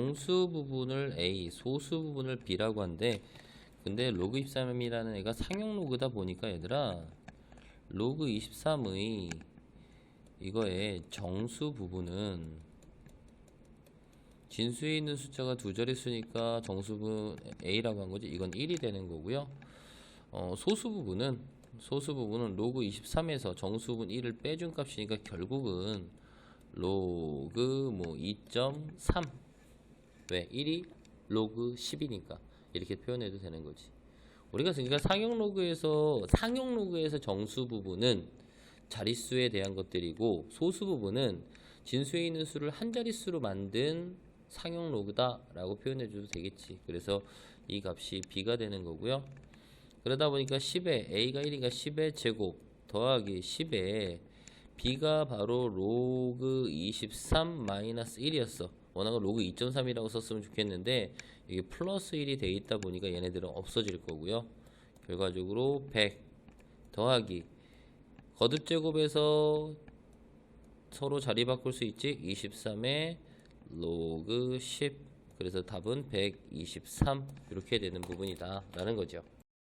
정수 부분을 A, 소수 부분을 B라고 하는데 근데 로그 23이라는 애가 상용 로그다 보니까 얘들아 로그 23의 이거의 정수 부분은 진수에 있는 숫자가 두 자릿수니까 정수분 A라고 한 거지. 이건 1이 되는 거고요. 어, 소수 부분은 소수 부분은 로그 23에서 정수분 1을 빼준 값이니까 결국은 로그 뭐 2.3 왜? 1이 로그 10이니까 이렇게 표현해도 되는 거지. 우리가 그러니까 상용 로그에서 상용 로그에서 정수 부분은 자릿수에 대한 것들이고 소수 부분은 진수에 있는 수를 한 자릿수로 만든 상용 로그다라고 표현해 줘도 되겠지. 그래서 이 값이 b가 되는 거고요. 그러다 보니까 10에 a가 1이니까 10의 제곱 더하기 10에 b가 바로 로그 23 마이너스 1이었어. 워낙 로그 2.3이라고 썼으면 좋겠는데 이게 플러스 1이 돼 있다 보니까 얘네들은 없어질 거고요. 결과적으로 100 더하기 거듭 제곱에서 서로 자리 바꿀 수 있지? 23에 로그 10 그래서 답은 123 이렇게 되는 부분이다 라는 거죠.